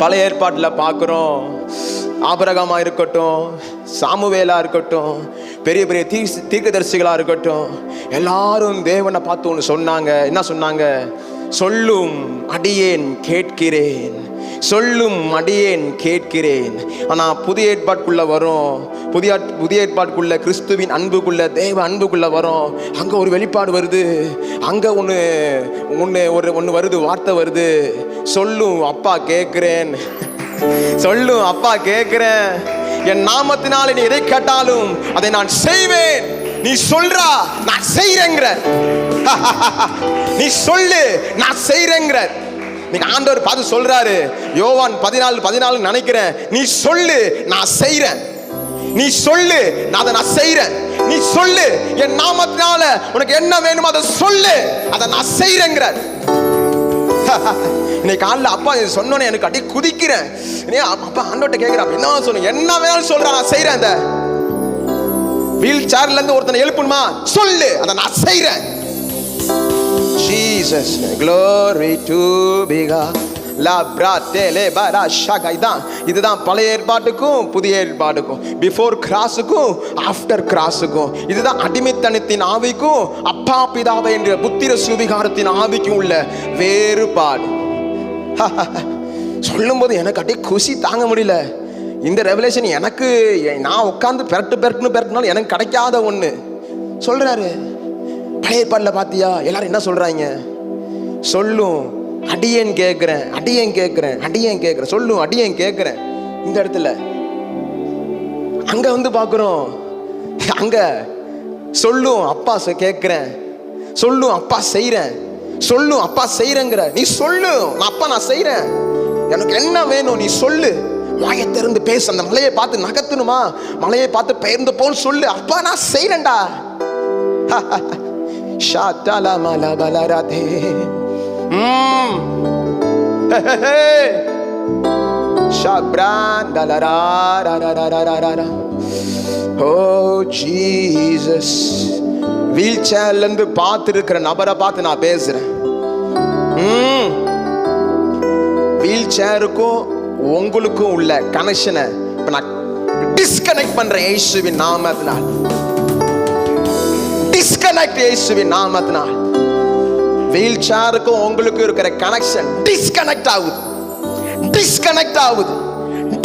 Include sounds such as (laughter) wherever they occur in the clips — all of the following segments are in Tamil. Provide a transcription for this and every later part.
பழைய ஏற்பாட்டில் பார்க்குறோம் ஆபரகமா இருக்கட்டும் சாமுவேலா இருக்கட்டும் பெரிய பெரிய தீ தீர்க்கதரிசிகளாக இருக்கட்டும் எல்லாரும் தேவனை பார்த்து ஒன்று சொன்னாங்க. என்ன சொன்னாங்க? சொல்லும் அடியேன் கேட்கிறேன். சொல்லும் அடியேன் கேட்கிறேன். ஆனால் புதிய ஏற்பாட்டுக்குள்ள வரும். புதிய புதிய ஏற்பாட்டுக்குள்ள கிறிஸ்துவின் அன்புக்குள்ள தேவ அன்புக்குள்ள வரும். அங்க ஒரு வெளிப்பாடு வருது. அங்க ஒன்று ஒன்று ஒரு ஒன்று வருது வார்த்தை வருது. சொல்லும் அப்பா கேட்கிறேன். சொல்லும் அப்பா கேட்கிறேன். என் நாமத்தினால நீ எதை கேட்டாலும் அதை நான் செய்வேன். நீ சொல்றா நான் செய்யறேங்கிற (laughs) நீ சொல்லு நான் செய்யறேங்கிற இன்னைக்கு ஆண்டவர் பார்த்து சொல்றாரு. யோவான் பதினாலு பதினாலு நினைக்கிறேன். நீ சொல்லு நான் செய்றேன். நீ சொல்லு நான் அதை நான் செய்கிறேன் நீ சொல்லு என் நாமத்தினால உனக்கு என்ன வேணுமோ அதை சொல்லு. அதை நான் செய்றேங்கிறார் (laughs) இன்னைக்கு காலைல அப்பா இது சொன்னோன்னே எனக்கு அடி குதிக்கிறேன். நீ அப்பா ஆண்டோட்ட கேட்கிறேன் என்ன சொல்லு என்ன வேணாலும் சொல்கிறேன் நான் செய்கிறேன் அந்த வீல் சேர்ல இருந்து ஒருத்தனை எழுப்பணுமா? சொல்லு அதை நான் செய்கிறேன் Jesus, glory to be God. லா லே இதான் இதுதான் பழைய ஏற்பாட்டுக்கும் புதிய ஏற்பாட்டுக்கும். பிஃபோர் கிராஸுக்கும் ஆஃப்டர் கிராஸுக்கும் இதுதான் அடிமைத்தனத்தின் ஆவிக்கும் அப்பா பிதாவை என்ற புத்திர சுவிகாரத்தின் ஆவிக்கும் உள்ள வேறுபாடு. (laughs) சொல்லும்போது எனக்கு அப்படியே குசி தாங்க முடியல. இந்த ரெவலேஷன் எனக்கு நான் உட்காந்து பெரட்டு பெரட்டுன்னு பெரட்டினாலும் எனக்கு கிடைக்காத ஒன்று சொல்கிறாரு பழைய ஏற்பாடில் பார்த்தியா எல்லாரும் என்ன சொல்கிறாங்க சொல்லும் அடியேன் கேட்குறேன் அடியேன் கேட்குறேன் அடியேன் கேட்குறேன் சொல்லும் அடியேன் கேட்குறேன் இந்த இடத்துல. அங்கே வந்து பார்க்குறோம் அங்கே சொல்லும் அப்பா கேட்குறேன் சொல்லும் அப்பா செய்கிறேன் சொல்லும் அப்பா செய்கிறேங்கிற நீ சொல்லு அப்பா நான் செய்கிறேன் எனக்கு என்ன வேணும் நீ சொல்லு. வாயை திறந்து பேசு அந்த மலையை பார்த்து நகர்த்தணுமா? மலையை பார்த்து பெயர்ந்து போன்னு சொல்லு. அப்பா நான் செய்கிறேன்டா (laughs) Shatala malabalarate. Mm. Hey, hey, hey. Oh Jesus. Wheel சேர்ல இருந்து பார்த்துருக்கிற நபரை பார்த்து நான் பேசுகிறேன் ம் hmm. வீல் சேருக்கும் உங்களுக்கும் உள்ள கனெக்ஷனை இப்போ நான் டிஸ்கனெக்ட் பண்ணுறேன் ஏசுவின் நாமத்தினால் டிஸ்கனெக்ட் இயேசுவின் நாமத்தினால். வீல் சேருக்கும் உங்களுக்கும் இருக்கிற கனெக்ஷன் டிஸ்கனெக்ட் ஆகுது. டிஸ்கனெக்ட் ஆகுது.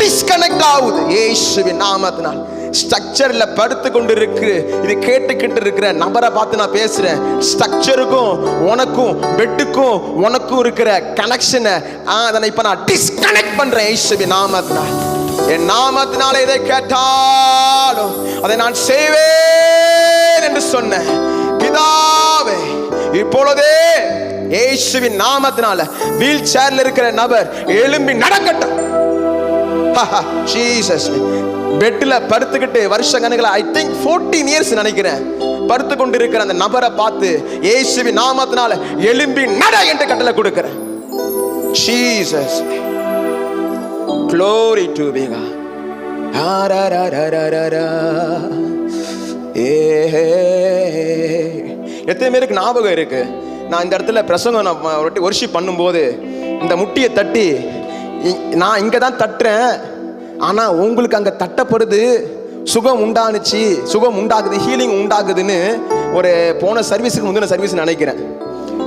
டிஸ்கனெக்ட் ஆகுது இயேசுவின் நாமத்தினால். ஸ்ட்ரக்சர்ல படுத்து கொண்டு இருக்கு இது கேட்டுக்கிட்டு இருக்கிற நபரை பார்த்து நான் பேசுறேன். ஸ்ட்ரக்சருக்கும் உனக்கும் பெட்டுக்கும் உனக்கும் இருக்கிற கனெக்ஷனை அதனை இப்போ நான் டிஸ்கனெக்ட் பண்றேன் இயேசுவின் நாமத்தினால். என் நாமத்தினால இதை கேட்டாலும் அதை நான் செய்வேன் என்று சொன்னேன் பிதாவே இப்பொழுதே இயேசுவின் நாமத்தினால வீல் சேர்ல இருக்கிற நபர் எழும்பி நடக்கட்டும். (laughs) ஜீசஸ் பெட்டில் படுத்துக்கிட்டு வருஷ கணக்கில் ஐ திங்க் ஃபோர்டீன் இயர்ஸ் நினைக்கிறேன். படுத்து கொண்டு இருக்கிற அந்த நபரை பார்த்து இயேசுவின் நாமத்தினால எழும்பி நட என்று கட்டளை கொடுக்கிறேன். Jesus glory to be God. Ah, ஆராராராராரா. ஏ எத்தனை பேருக்கு ஞாபகம் இருக்கு? நான் இந்த இடத்துல பிரசங்கம் நான் ஒர்ஷிப் பண்ணும்போது இந்த முட்டியை தட்டி இ- நான் இங்கே தான் தட்டுறேன். ஆனால் உங்களுக்கு அங்கே தட்டப்படுது சுகம் உண்டானுச்சு சுகம் உண்டாகுது ஹீலிங் உண்டாகுதுன்னு ஒரு போன சர்வீஸுக்கு முந்தின சர்வீஸ் நினைக்கிறேன்.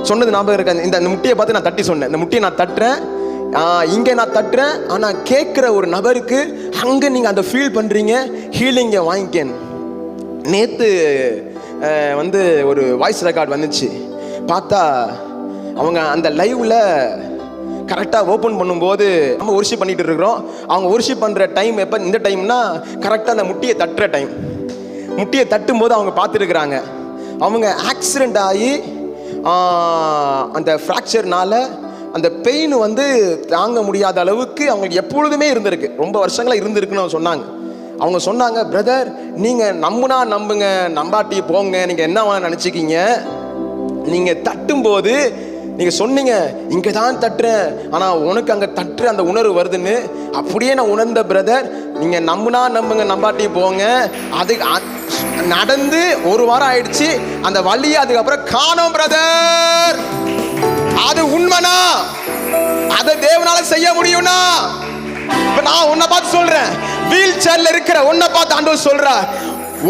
சொன்னது ஞாபகம் இருக்கு? இந்த இந்த முட்டியை பார்த்து நான் தட்டி சொன்னேன். இந்த முட்டியை நான் தட்டுறேன். இங்கே நான் தட்டுறேன். ஆனால் கேட்குற ஒரு நபருக்கு அங்கே நீங்கள் அந்த ஃபீல் பண்ணுறீங்க ஹீலிங்கை வாங்கிக்கேன். நேற்று வந்து ஒரு வாய்ஸ் ரெக்கார்ட் வந்துச்சு. பார்த்தா அவங்க அந்த லைவில் கரெக்டாக ஓப்பன் பண்ணும்போது நம்ம ஒர்ஷிப் பண்ணிகிட்டு இருக்கிறோம். அவங்க ஒர்ஷிப் பண்ணுற டைம் எப்போ இந்த டைம்னா கரெக்டாக அந்த முட்டியை தட்டுற டைம் முட்டியை தட்டும்போது அவங்க பார்த்துருக்குறாங்க. அவங்க ஆக்சிடெண்ட் ஆகி அந்த ஃப்ராக்சர்னால அந்த பெயின் வந்து தாங்க முடியாத அளவுக்கு அவங்களுக்கு எப்பொழுதுமே இருந்திருக்கு. ரொம்ப வருஷங்களாக இருந்திருக்குன்னு அவங்க சொன்னாங்க. அவங்க சொன்னாங்க பிரதர் நீங்கள் நம்புனா நம்புங்க நம்பாட்டி போங்க நீங்கள் என்ன நினச்சிக்கிங்க. நீங்கள் தட்டும்போது நீங்கள் சொன்னீங்க இங்கே தான் தட்டுறேன். ஆனால் உனக்கு அங்கே தட்டுற அந்த உணர்வு வருதுன்னு அப்படியே நான் உணர்ந்த பிரதர் நீங்கள் நம்புனா நம்புங்க நம்பாட்டி போங்க. அது நடந்து ஒரு வாரம் ஆயிடுச்சு. அந்த வழியை அதுக்கப்புறம் காணோம் பிரதர் அது உண்மைனா? அதை தேவனால செய்ய முடியும்னா? இப்ப நான் உன்னை பார்த்து சொல்றேன். வீல் சேர்ல இருக்கிற உன்னை பார்த்து ஆண்டவர் சொல்ற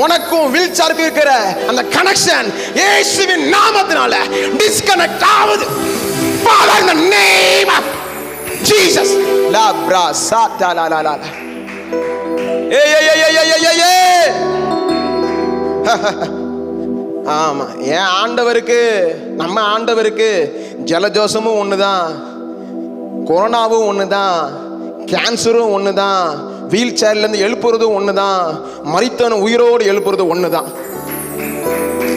உனக்கும் வீல் சேருக்கு இருக்கிற அந்த கனெக்ஷன் இயேசுவின் நாமத்தினால டிஸ்கனெக்ட் ஆகுது. Father in the name of Jesus. la bra sa la la la ஏய் ஏய் ஏய் ஏய் ஏய் ஏய் ஏய். (laughs) ஆமா ஏன் ஆண்டவருக்கு? நம்ம ஆண்டவருக்கு ஜலஜோஷமும் ஒன்று தான் கொரோனாவும் ஒன்று தான் கேன்சரும் ஒன்று தான் வீல் சேர்லேருந்து எழுப்புறதும் ஒன்று தான் மரித்தவனை உயிரோடு எழுப்புறது ஒன்று தான்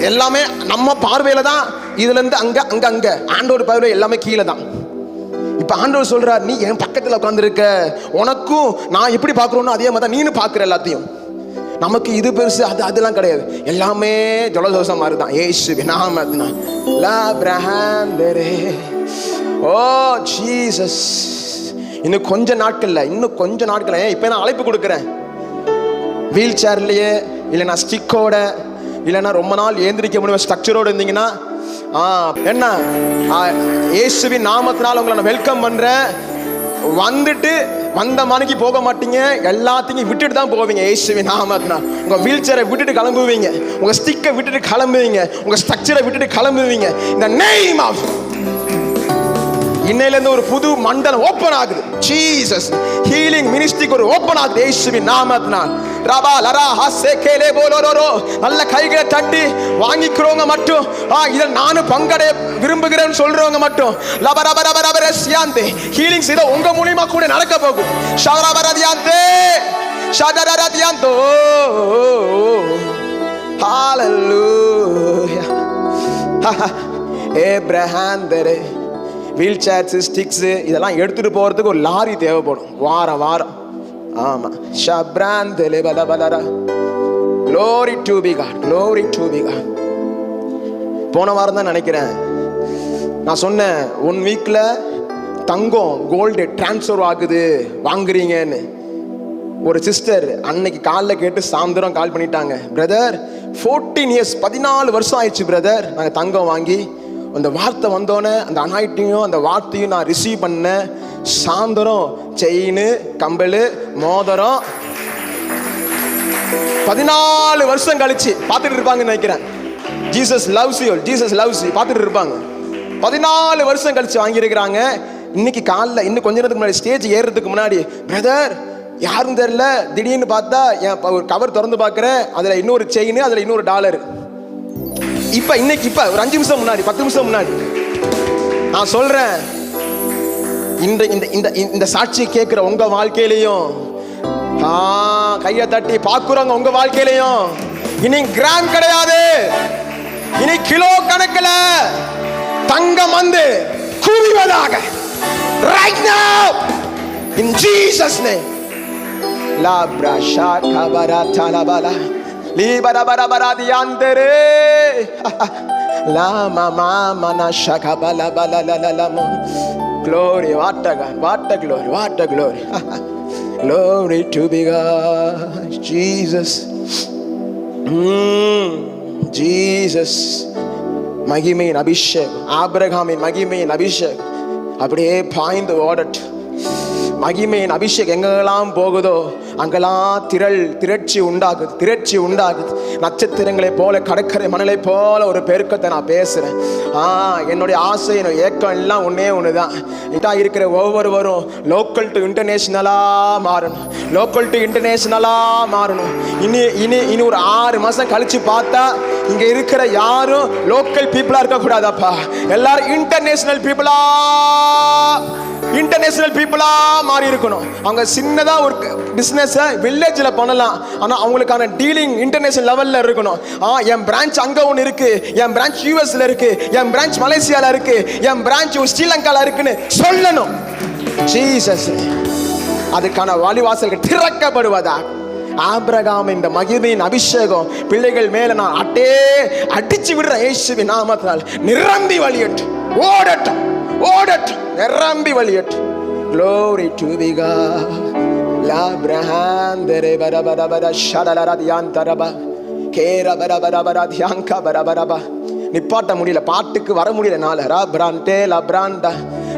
எல்லாமே நம்ம பார்வையில் தான் இதுலேருந்து அங்கே அங்கே அங்கே. ஆண்டோட பார்வையில் எல்லாமே கீழே தான். இப்போ ஆண்டவர் சொல்கிறார் நீ என் பக்கத்தில் உட்காந்துருக்க உனக்கும் நான் எப்படி பார்க்குறோன்னு அதே மாதிரி தான் நீனு பார்க்குற எல்லாத்தையும். நமக்கு இது பெருசு அது அதெல்லாம் கிடையாது. எல்லாமே ஜலதோஷம் மாதிரி தான் ஏசு நாமத்னா ஓ ஜீசஸ். இன்னும் கொஞ்ச நாட்கள்ல இன்னும் கொஞ்ச நாட்கள் இப்போ நான் அழைப்பு கொடுக்குறேன். வீல் சேர்லயே இல்லைனா ஸ்டிக்கோட இல்லைனா ரொம்ப நாள் ஏந்திரிக்க முடியும் ஸ்ட்ரக்சரோட இருந்தீங்கன்னா ஆ என்ன? ஏசுவின் இயேசுவின் உங்களை நான் வெல்கம் பண்ணுறேன் வந்துட்டு வந்த மணிக்கு போக மாட்டீங்க. எல்லாத்தையும் விட்டுட்டு தான் போவீங்க. இயேசுவின் நாமத்னா உங்கள் வீல் சேரை விட்டுட்டு கிளம்புவீங்க. உங்கள் ஸ்டிக்கை விட்டுட்டு கிளம்புவீங்க. உங்கள் ஸ்ட்ரக்சரை விட்டுட்டு கிளம்புவீங்க. இந்த நெய்ம் ஆஃப் இன்னையிலேருந்து ஒரு புது மண்டலம் ஓப்பன் ஆகுது. ஜீசஸ் ஹீலிங் மினிஸ்ட்ரிக்கு ஒரு ஓப்பன் ஆகுது. இயேசுவின் நாமத்தினால். ரபா லரா ஹாசே கேலே போலோரோரோ நல்ல கைகளை தட்டி வாங்கிக்கிறவங்க மட்டும். ஆ இதில் நானும் பங்கடைய விரும்புகிறேன்னு சொல்றவங்க மட்டும். லப ரப ரப ரப ரஸ்யாந்தே ஹீலிங்ஸ் இதை உங்க மூலியமா கூட நடக்க போகும். ஷவரபரதியாந்தே ஷடரதியாந்தோ ஹalleluya (laughs) ஏப்ரஹாந்தரே வீல் சேர்ஸு ஸ்டிக்ஸு இதெல்லாம் எடுத்துகிட்டு போகிறதுக்கு ஒரு லாரி தேவைப்படும். வாரம் வாரம். ஆமாம் ஷப்ரான் தெலு பல பலரா glory to be God glory to be God போன வாரம் தான் நினைக்கிறேன். நான் சொன்னேன் ஒன் வீக்கில் தங்கம் கோல்டு டிரான்ஸ்ஃபர் ஆகுது வாங்குறீங்கன்னு. ஒரு சிஸ்டர் அன்னைக்கு காலைல கேட்டு சாயந்தரம் கால் பண்ணிட்டாங்க. பிரதர் ஃபோர்டீன் இயர்ஸ் பதினாலு வருஷம் ஆயிடுச்சு பிரதர் நாங்கள் தங்கம் வாங்கி அந்த வார்த்தை வந்தோடனே அந்த அனாயிட்டையும் அந்த வார்த்தையும் நான் ரிசீவ் பண்ணேன் சாயந்தரம் செயின் கம்பல் மோதிரம். பதினாலு வருஷம் கழிச்சு பார்த்துட்டு இருப்பாங்கன்னு நினைக்கிறேன். Jesus loves you Jesus loves பார்த்துட்டு இருப்பாங்க. பதினாலு வருஷம் கழிச்சு வாங்கியிருக்கிறாங்க. இன்னைக்கு காலைல இன்னும் கொஞ்ச நேரத்துக்கு முன்னாடி ஸ்டேஜ் ஏறுறதுக்கு முன்னாடி பிரதர் யாரும் தெரியல. திடீர்னு பார்த்தா என் ஒரு கவர் திறந்து பார்க்குறேன். அதில் இன்னொரு செயின் அதில் இன்னொரு டாலர் இப்போ இன்னைக்கு இப்போ ஒரு அஞ்சு நிமிஷம் முன்னாடி பத்து நிமிஷம் முன்னாடி. நான் சொல்றேன். இந்த இந்த இந்த இந்த சாட்சி கேட்குற உங்க வாழ்க்கையிலையும் ஆ கையை தட்டி பார்க்குறவங்க உங்க வாழ்க்கையிலையும் இனி கிராம் கிடையாது. இனி கிலோ கணக்கில் தங்கம் வந்து குவிவதாக. Right now in Jesus name. La brasha kabara talabala. li bara bara bara diandere la mama mana shaka bala bala la la la mo glory what a God what a glory what a glory (laughs) glory to be God Jesus Mm, Jesus மகிமையின் அபிஷேகம் ஆபிரகாமின் மகிமையின் அபிஷேகம் அப்படியே பாய்ந்து ஓடட்டும் மகிமையின் அபிஷேகம் எங்கெல்லாம் போகுதோ அங்கெல்லாம் திரள் திரட்சி உண்டாகுது திரட்சி உண்டாகுது. நட்சத்திரங்களை போல கடற்கரை மணலை போல ஒரு பெருக்கத்தை நான் பேசுறேன். ஆ என்னுடைய ஆசை என்னுடைய ஏக்கம் எல்லாம் ஒன்றே ஒன்று தான் இதாக இருக்கிற ஒவ்வொருவரும் லோக்கல் டு இன்டர்நேஷ்னலாக மாறணும். லோக்கல் டு இன்டர்நேஷ்னலாக மாறணும். இனி இனி இனி ஒரு ஆறு மாதம் கழிச்சு பார்த்தா இங்கே இருக்கிற யாரும் லோக்கல் பீப்புளாக இருக்கக்கூடாதாப்பா. எல்லாரும் இன்டர்நேஷ்னல் பீப்புளா இன்டர்நேஷனல் பீப்புளாக மாறி இருக்கணும். அவங்க சின்னதாக ஒரு பிஸ்னஸை வில்லேஜில் பண்ணலாம். ஆனால் அவங்களுக்கான டீலிங் இன்டர்நேஷனல் லெவலில் இருக்கணும். ஆ என் பிரான்ச் அங்கே ஒன்று இருக்குது என் பிரான்ச் யூஎஸ்ல இருக்குது என் பிரான்ச் மலேசியாவில் இருக்கு. என் பிரான்ச் ஸ்ரீலங்கால இருக்குன்னு சொல்லணும். ஜீசஸ் அதுக்கான வழிவாசல்கள் திறக்கப்படுவதா? ஆபிரகாம் இந்த மகிமையின் அபிஷேகம். பிள்ளைகள் மேல நான் அட்டே அடிச்சு விடுற இயேசுவின் நாமத்தினால் நிரம்பி வழியட்டும். ஓடட்டும். ஓடட்டும் நிரம்பி வழியட்டும் Glory to be God. La brahandere bara bara bara shadala radiantaraba. Kera bara bara bara dhyanka bara bara ba. நிப்பாட்ட முடியல பாட்டுக்கு வர முடியல நாள ரா பிராண்டே லப்ராண்டா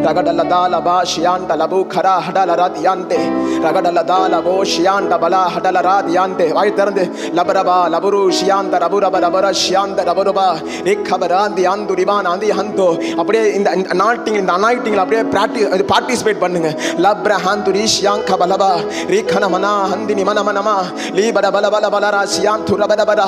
ரகடலதா லபா ஷியாண்ட லபு கரா ஹடலரா தியாண்டே ரகடலதா லபோ ஷியாண்ட பலா ஹடலரா தியாண்டே வாய் திறந்து லபரபா லபுரு ஷியாந்த ரபுரப ரபர ஷியாந்த ரபுரபா ரேக்கபரா தியாந்துரிபா நாந்தி ஹந்தோ அப்படியே இந்த நாட்டிங் இந்த அனாயிட்டிங்கில் அப்படியே ப்ராக்டிஸ் பார்ட்டிசிபேட் பண்ணுங்க. லப்ர ஹாந்துரி ஷியாங் கபலபா ரீகன மனா ஹந்தினி மன மனமா லீ பட பல பல பலரா ஷியான் துர பட பட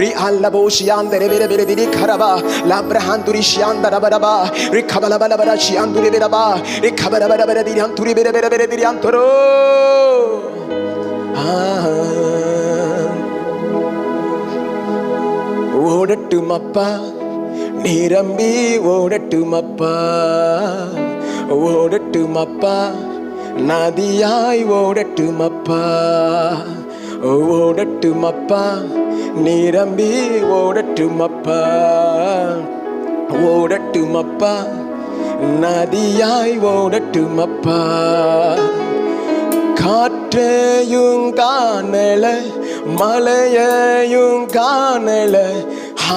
ரீ அல்லபோ ஷியாந்த ரெபிர பிர திரி கரபா லப்ர Shianda Rabaraba, ரபரபா ரீ கபல பல பல ஷியாந்துரி பிரபா ரீ கபர பர பர திரியான் துரி பிர பிர ஓடட்டும் அப்பா நிரம்பி ஓடட்டும் அப்பா ஓடட்டும் அப்பா நதியாய் ஓடட்டும் அப்பா ஓடட்டும் அப்பா நிரம்பி ஓடட்டும் அப்பா ஓடட்டும் அப்பா நதியாய் ஓடட்டும் அப்பா காற்றையும் காணல மலையையும் காணல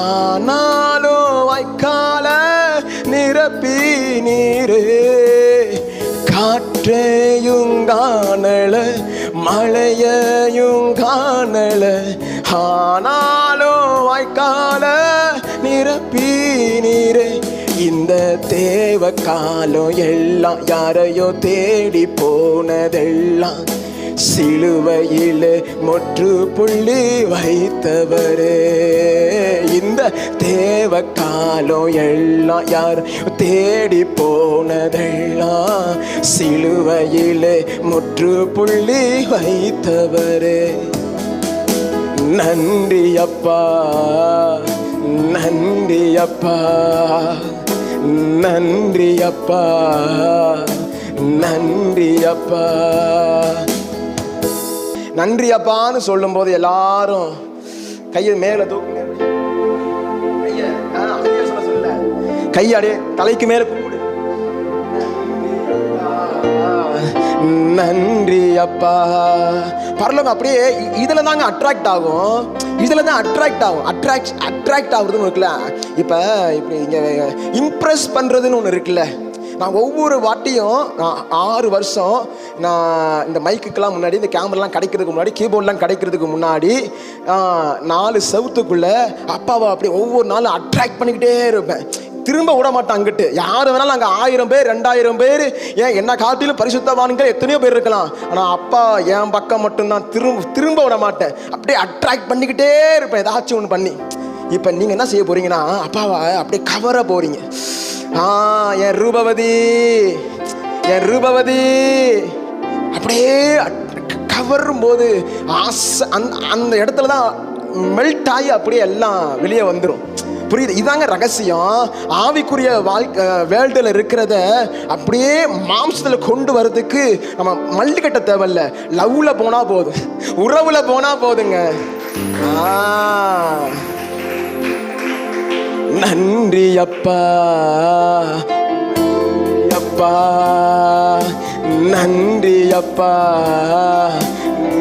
ஆனாலும் வைக்கால நிரப்பி நீரே. காற்றையும் காணல மழையையும் காணல. ஆனாலும் வாய்க்கால நிரப்பி நீரே. இந்த தேவ காலம் எல்லாம் யாரையோ தேடி போனதெல்லாம். சிலுவையிலே முற்று புள்ளி வைத்தவரே. இந்த தேவ காலம் எல்லாம் யார் தேடி போனதெல்லாம் சிலுவையிலே முற்று புள்ளி வைத்தவரே. நன்றி அப்பா நன்றி அப்பா நன்றி அப்பா நன்றி அப்பா. நன்றி அப்பான்னு சொல்லும்போது எல்லாரும் கையை மேல தூக்குங்க. கையை ஆ, அப்படியே தலைக்கு மேல கும்பிடு. நன்றி அப்பா. பரலோகம் அப்படியே இதில் இதுல தாங்க அட்ராக்ட் ஆகும். இதுல தான் அட்ராக்ட் ஆகும். அட்ராக்ட் அட்ராக்ட் ஆகுறதுன்னு இருக்குல்ல. இப்போ இப்படி இங்க இம்ப்ரெஸ் பண்றதுன்னு ஒன்று இருக்குல்ல. நான் ஒவ்வொரு வாட்டியும் நான் ஆறு வருஷம் நான் இந்த மைக்குக்கெல்லாம் முன்னாடி இந்த கேமராலாம் கிடைக்கிறதுக்கு முன்னாடி கீபோர்ட்லாம் கிடைக்கிறதுக்கு முன்னாடி நாலு செவுத்துக்குள்ள அப்பாவை அப்படி ஒவ்வொரு நாளும் அட்ராக்ட் பண்ணிக்கிட்டே இருப்பேன். திரும்ப விட மாட்டான் அங்கிட்டு. யார் வேணாலும் அங்கே ஆயிரம் பேர் ரெண்டாயிரம் பேர் ஏன் என்ன காட்டிலும் பரிசுத்தவான்கள் எத்தனையோ பேர் இருக்கலாம். ஆனால் அப்பா என் பக்கம் மட்டும்தான். திரும்ப திரும்ப விட மாட்டேன். அப்படியே அட்ராக்ட் பண்ணிக்கிட்டே இருப்பேன். ஏதாச்சும் ஒன்று பண்ணி. இப்போ நீங்கள் என்ன செய்ய போகிறீங்கன்னா அப்பாவை அப்படியே கவர போகிறீங்க ஆ என் ரூபவதி என் ரூபவதி. அப்படியே கவரும் போது ஆசை அந்த அந்த இடத்துல தான் மெல்ட் ஆகி அப்படியே எல்லாம் வெளியே வந்துடும் புரியுது? இதாங்க ரகசியம். ஆவிக்குரிய வாழ்க்கை வேர்ல்டில் இருக்கிறத அப்படியே மாம்சத்தில் கொண்டு வர்றதுக்கு நம்ம மல்லி கட்ட தேவையில்ல. லவ்ல போனால் போதும். உறவுல போனா போதுங்க. ஆ. நன்றி அப்பா. அப்பா. நன்றி அப்பா.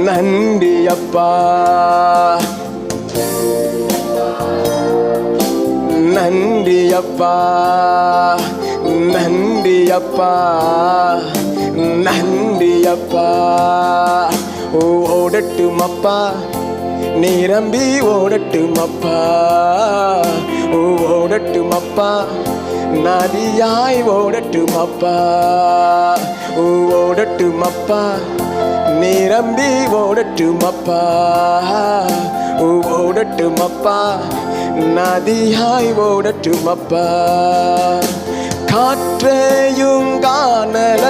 நன்றி அப்பா. நன்றி அப்பா. நன்றி அப்பா. நன்றி அப்பா. ஓடட்டும் அப்பா. நிரம்பி ஓடட்டும் அப்பா. ஓடட்டும் அப்பா. நதியாய் ஓடட்டும் அப்பா. ஓடட்டும் அப்பா. நிரம்பி ஓடட்டும் அப்பா. ஓடட்டும் அப்பா. நதியாய் ஓடட்டும் அப்பா. காற்றையும் காணல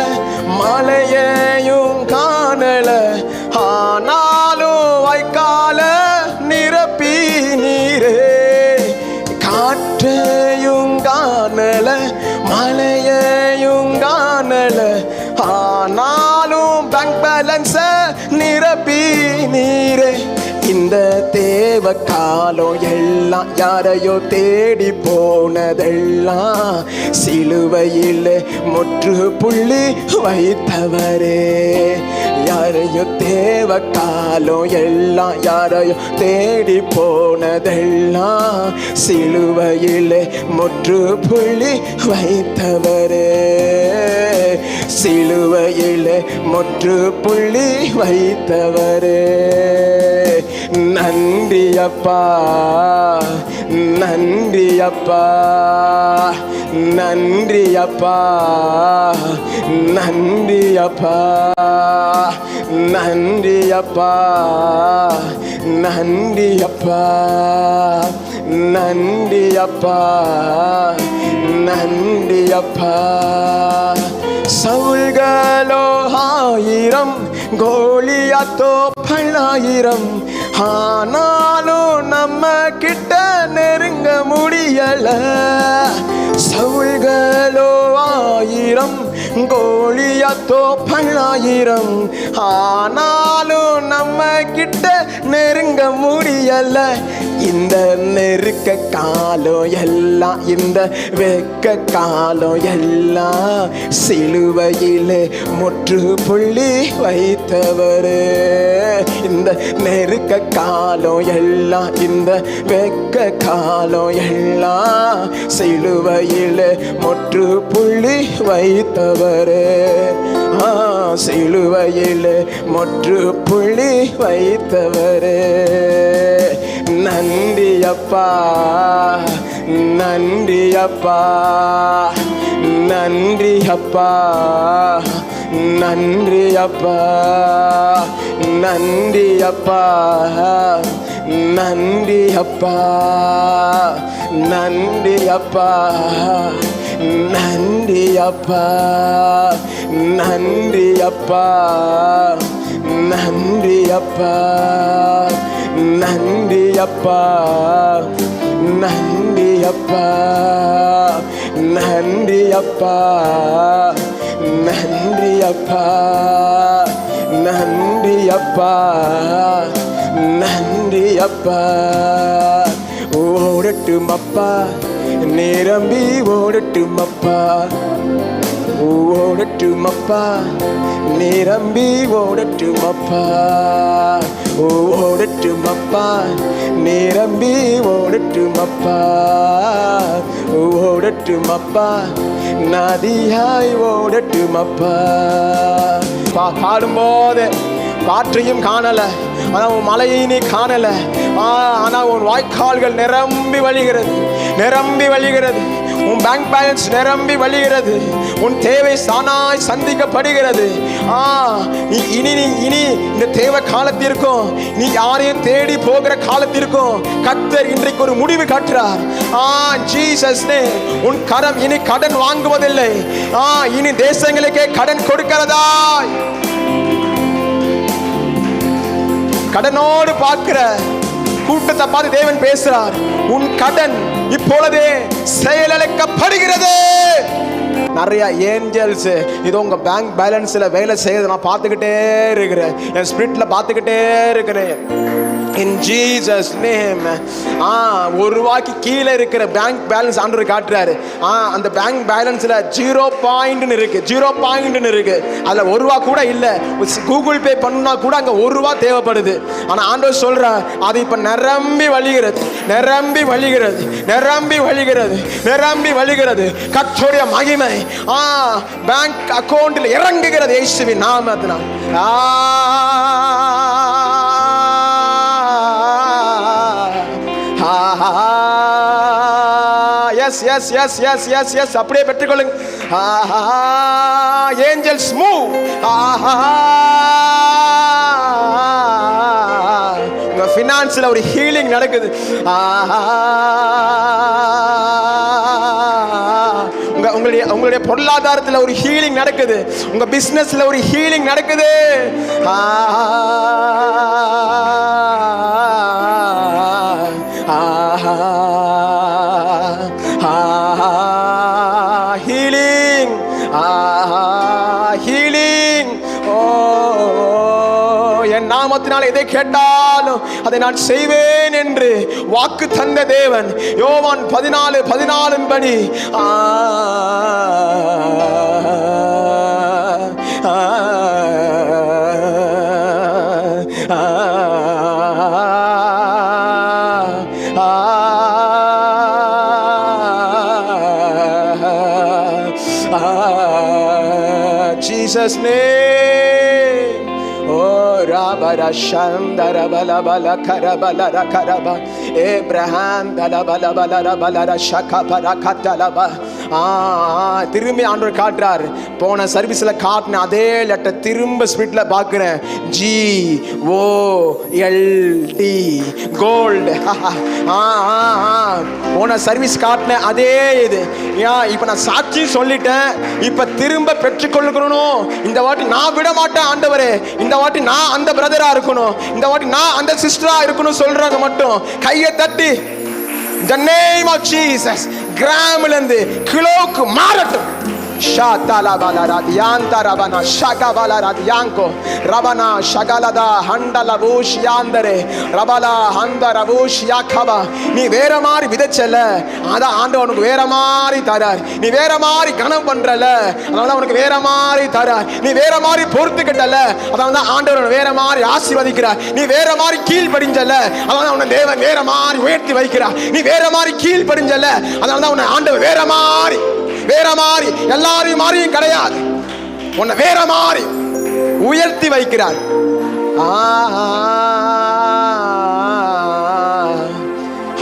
மலையையும் காணல. ஆனாலும் ஆனாலும் பேங்க் பேலன்ஸ நிரப்பி நீரே. இந்த தேவ காலம் எல்லாம் யாரையோ தேடி போனதெல்லாம் சிலுவையில் முற்று புள்ளி வைத்தவரே. யாரையோ தேவ காலம் எல்லாம் யாரையோ தேடி போனதெல்லாம் சிலுவையில் முற்று புள்ளி வைத்தவரே. சிலுவையிலே முற்று புள்ளி வைத்தவரே. நன்றி அப்பா நன்றி அப்பா நன்றி அப்பா நன்றி அப்பா நன்றி அப்பா நன்றி அப்பா நன்றி அப்பா நன்றி அப்பா. சவுல்களோ ஆயிரம் கோலியாத்தோ பல்லாயிரம். ஆனாலும் நம்ம கிட்ட நெருங்க முடியல. சவுல்களோ ஆயிரம் கோலியாத்தோ பல்லாயிரம். ஆனாலும் நம்ம கிட்ட நெருங்க முடியல. இந்த நெருக்க காலம் எல்லாம் இந்த வெக்க காலம் எல்லாம் சிலுவையிலே முற்று புள்ளி வைத்தவர். இந்த நெருக்க காலம் எல்லாம் இந்த வெக்க காலம் எல்லாம் சிலுவையிலே முற்று புள்ளி வைத்தவர். சிலுவையிலே முற்று புள்ளி வைத்தவரே. நன்றி அப்பா நன்றி அப்பா நன்றி அப்பா நன்றி அப்பா நன்றி அப்பா நன்றி அப்பா நன்றி அப்பா நன்றி அப்பா நன்றி அப்பா நன்றி அப்பா நன்றி அப்பா நன்றி அப்பா நன்றி அப்பா நன்றி அப்பா நன்றி அப்பா நன்றி அப்பா. ஓடட்டும் அப்பா நிரம்பி ஓடட்டும் அப்பா. ஓடட்டும் அப்பா நிரம்பி ஓடட்டும் அப்பா. ஓடட்டும் அப்பா. நிரம்பி ஓடட்டும் அப்பா. ஓடட்டும் அப்பா. நதியாய் ஓடட்டும் அப்பா. பா பாடும்போது காற்றையும் காணல. ஆனால் உன் மலையை நீ காணல. ஆ, உன் வாய்க்கால்கள் நிரம்பி வழிகிறது. நிரம்பி வழிகிறது. உன் பேங்க் பேலன்ஸ் நிரம்பி வழிகிறது. உன் தேவை சானாய் சந்திக்கப்படுகிறது. ஆ இனி நீ இனி இந்த தேவை காலத்திற்கும் நீ யாரையும் தேடி போகிற காலத்திற்கும் கத்தர் இன்றைக்கு ஒரு முடிவு காட்டுறார். ஆ ஜீசஸ் உன் கரம் இனி கடன் வாங்குவதில்லை. ஆ இனி தேசங்களுக்கே கடன் கொடுக்கிறதா? கடனோடு பார்க்கிற கூட்டத்தை பார்த்து தேவன் பேசுறார். உன் கடன் இப்பொழுதே செயலளிக்கப்படுகிறது நிறைய ஏஞ்சல்ஸ் இது உங்க பேங்க் பேலன்ஸ்ல வேலை செய்யறது நான் பார்த்துக்கிட்டே இருக்கிறேன். என் ஸ்பிரிட்ல பார்த்துக்கிட்டே இருக்கிறேன். இன் ஜீசஸ் நேம் ஆ ஒரு ரூபாய்க்கு கீழே இருக்கிற பேங்க் பேலன்ஸ் ஆண்டவர் காட்டுறாரு. ஆ அந்த பேங்க் பேலன்ஸ்ல ஜீரோ பாயிண்ட்னு இருக்கு. ஜீரோ பாயிண்ட்னு இருக்கு. அதுல ஒரு ரூபா கூட இல்ல. கூகுள் பே பண்ணுனா கூட அங்க ஒரு ரூபா தேவைப்படுது. ஆனா ஆண்டவர் சொல்ற அது இப்ப நிரம்பி வழிகிறது. நிரம்பி வழிகிறது. நிரம்பி வழிகிறது. நிரம்பி வழிகிறது. கர்த்தருடைய மகிமை. ஆ பேங்க் அக்கௌண்ட்டில் இறங்குகிறது இயேசுவின் நாமத்தினால். Yes yes yes yes yes yes அப்படியே பெற்றுக்கொள்ளுங்க. ஏஞ்சல்ஸ் மூவ் உங்க ஃபினான்ஸில் ஒரு ஹீலிங் நடக்குது. ஆஹா உங்களுடைய உங்களுடைய பொருளாதாரத்தில் ஒரு ஹீலிங் நடக்குது. உங்க பிசினஸ்ல ஒரு ஹீலிங் நடக்குது. ஆஹா என்னால் எதை கேட்டாலும் அதை நான் செய்வேன் என்று வாக்கு தந்த தேவன் யோவான் பதினாலு பதினாலின் படி ஆ Jesus' name. şandara bala bala karabala karaba. Abraham ah, திரும்பி ஆண்டவர் காட்டுறார். போன சர்வீஸில் காட்டின அதே லெட்டர் திரும்ப ஸ்பீட்டில் பார்க்குறேன். G O L D gold போன சர்வீஸ் காட்டின அதே இது. ஏன் இப்போ நான் சாட்சி சொல்லிட்டேன். இப்போ திரும்ப பெற்றுக்கொள்ளுக்கணும் இந்த வாட்டி நான் விட மாட்டேன் ஆண்டவரே. இந்த வாட்டி நான் அந்த பிரதராக இருக்கணும். இந்த வாட்டி நான் அந்த சிஸ்டராக இருக்கணும் சொல்கிறாங்க மட்டும். கையை தட்டி the name of Jesus கிராம்ல இருந்து கிலோக்கு மாறட்டும் ஷாத்தாலா பாலாரா தியாந்தா ரபனா ஷகா பாலாரா தியாங்கோ ரபனா ஷகலதா ஹண்டல பூஷ் யாந்தரே ரபலா ஹந்த ரபூஷ் யாக்கபா நீ வேற மாதிரி விதைச்சல அதான் ஆண்டவர் உனக்கு வேற மாதிரி தரார். நீ வேற மாதிரி கனம் பண்றல அதனால தான் உனக்கு வேற மாதிரி தரார். நீ வேற மாதிரி பொறுத்துக்கிட்டல அதான் தான் ஆண்டவர் உன்னை வேற மாதிரி ஆசீர்வதிக்கிறார். நீ வேற மாதிரி கீழ் படிஞ்சல அதனால உன்னை தேவன் வேற மாதிரி உயர்த்தி வைக்கிறார். நீ வேற மாதிரி கீழ் படிஞ்சல அதனால தான் உன்னை ஆண்டவர் வேற மாதிரி வேற மாதிரி எல்லாரையும் மாதிரியும் கிடையாது உன்னை வேற மாதிரி உயர்த்தி வைக்கிறார் ஆ,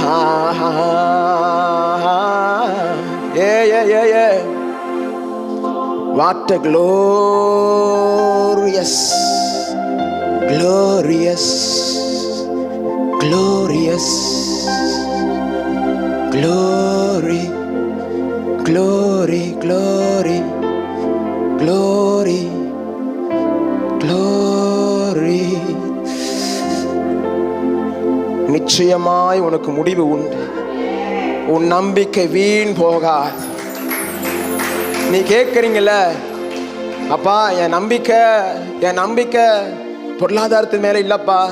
ஆ, ஏ What a glorious, glorious, glorious, glory, glory, glory, glory, glory. நிச்சயமாய் உனக்கு முடிவு உண்டு. உன் நம்பிக்கை வீண் போகாது. நீ கேட்குறீங்கள அப்பா என் நம்பிக்கை என் நம்பிக்கை பொருளாதாரத்து மேலே இல்லைப்பா.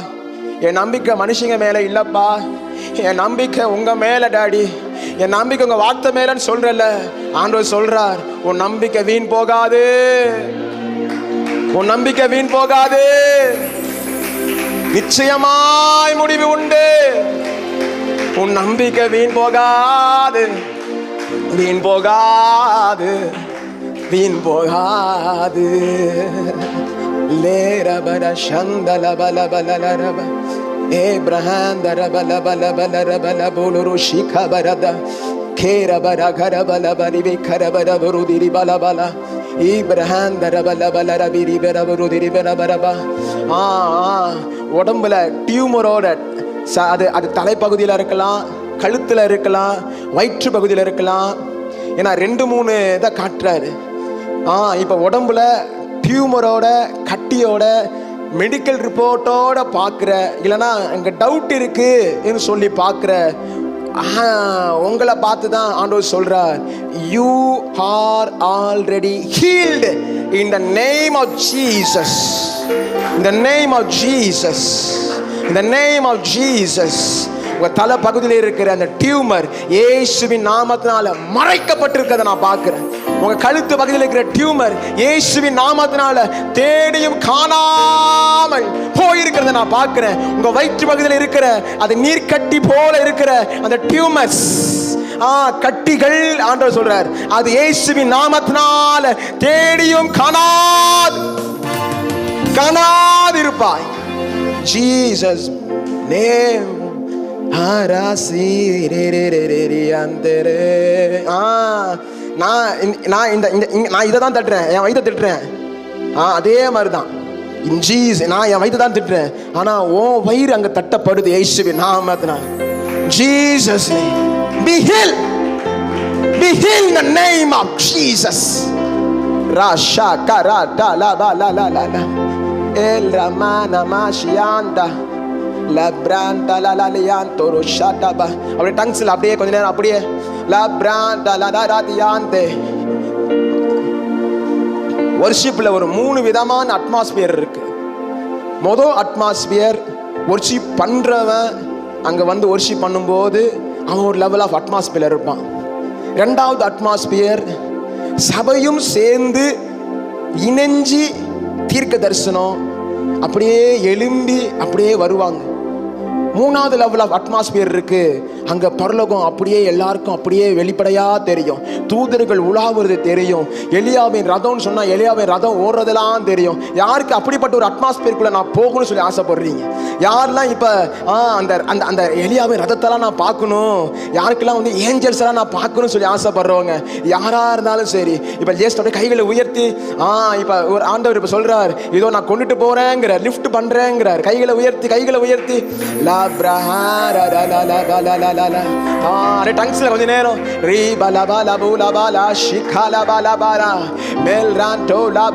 என் நம்பிக்கை மனுஷங்க மேலே இல்லைப்பா. என் நம்பிக்கை உங்கள் மேலே டாடி. என் நம்பிக்கை உங்கள் வார்த்தை மேலன்னு சொல்கிறல்ல ஆண்டவர் சொல்கிறார் உன் நம்பிக்கை வீண் போகாது. உன் நம்பிக்கை வீண் போகாது. நிச்சயமாய் முடிவு உண்டு. உன் நம்பிக்கை வீண் போகாது. வீண் போகாது. வீண் போகாது. லேரபர சந்தல பல பல Abrahanda rabala bala bala rabala boluru shika barada kera bara kara bala bari be kara bara boru diri bala bala Abrahanda rabala bala rabiri bara boru diri bara bara ba ஆ உடம்புல டியூமரோட அது அது தலைப்பகுதியில் இருக்கலாம் கழுத்தில் இருக்கலாம் வயிற்று பகுதியில் இருக்கலாம் ஏன்னா ரெண்டு மூணு இதை காட்டுறாரு ஆ இப்போ உடம்புல டியூமரோட கட்டியோட மெடிக்கல் ரிப்போர்ட்டோட பார்க்குற இல்லைன்னா எங்கள் டவுட் இருக்குன்னு சொல்லி பார்க்குற உங்களை பார்த்து தான் ஆண்டவர் சொல்கிறார் you are already healed in the name of Jesus இந்த நேம் ஆஃப் ஜீசஸ் இந்த நேம் ஆஃப் ஜீசஸ் உங்கள் தலை பகுதியில் இருக்கிற அந்த டியூமர் ஏசுவின் நாமத்தினால மறைக்கப்பட்டிருக்கிறத நான் பார்க்குறேன். உங்க கழுத்து பகுதியில் இருக்கிற டியூமர் இயேசுவின் நாமத்தினால தேடியும் காணாமல் போயிருக்கிறத நான் பார்க்கிறேன். உங்க வயிற்று பகுதியில் இருக்கிற அது நீர்க்கட்டி போல இருக்கிற அந்த டியூமர்ஸ் ஆ கட்டிகள் ஆண்டவர் சொல்றார். அது இயேசுவின் நாமத்தினால தேடியும் காணாது. காணாதிருப்பாய். ஜீசஸ் நேம் ஆராசி அந்தரே. ஆ. நான் நான் இந்த இந்த- நான் இதை தான் தட்டுறேன். என் வயித்தை திட்டுறேன். ஆ அதே மாதிரி தான் ஜீஸ் நான் என் வயித்தை தான் திட்டுறேன். ஆனால் ஓ வயிறு அங்கே தட்டப்படுது ஏசுவி நான் மாத்தினா Jesus be healed be healed in the name of Jesus. Rasha karata la லா லா la la la. El ramana mashianda. Branda la la அப்படியே டங்ஸ்ல அப்படியே கொஞ்ச நேரம் அப்படியே. La branda வர்ஷிப்பில் ஒரு மூணு விதமான அட்மாஸ்பியர் இருக்கு. மொதல் அட்மாஸ்பியர் ஒர்ஷிப் பண்ணுறவன் அங்கே வந்து ஒர்ஷிப் பண்ணும்போது அவன் ஒரு லெவல் ஆஃப் அட்மாஸ்பியர் இருப்பான். ரெண்டாவது அட்மாஸ்பியர் சபையும் சேர்ந்து இணைஞ்சி தீர்க்க தரிசனம். அப்படியே எழும்பி அப்படியே வருவாங்க. மூணாவது லெவல் ஆஃப் அட்மாஸ்பியர் இருக்கு. அங்க பரலோகம் அப்படியே எல்லாருக்கும் அப்படியே வெளிப்படையா தெரியும். தூதர்கள் உலாவுறது தெரியும். எலியாவின் ரதம்னு சொன்னா எலியாவின் ரதம் ஓடுறதெல்லாம் தெரியும். யாருக்கு அப்படிப்பட்ட ஒரு அட்மாஸ்பியருக்குள்ள நான் போகணும்னு சொல்லி ஆசைப்படுறீங்க? யாரெல்லாம் இப்ப ஆ, அந்த அந்த அந்த எலியாவின் ரதத்தெல்லாம் நான் பார்க்கணும். யாருக்கெல்லாம் வந்து ஏஞ்சல்ஸ் எல்லாம் நான் பார்க்கணும்னு சொல்லி ஆசைப்படுறவங்க யாரா இருந்தாலும் சரி இப்ப ஜேஸ்ட் அப்படியே கைகளை உயர்த்தி ஆ இப்ப ஒரு ஆண்டவர் இப்ப சொல்றார் இதோ நான் கொண்டுட்டு போறேங்கிறார் லிஃப்ட் பண்றேங்கிறார். கைகளை உயர்த்தி கைகளை உயர்த்தி லா பிரஹா ரா ரா லா லா பா லா லா லா லா ஆ அப்படியே டங்ஸ்ல கொஞ்ச நேரம் ரீ பலா பாலா பூலா பாலா ஷிகாலா பாலா பாலா மேல் ரான் டோ லா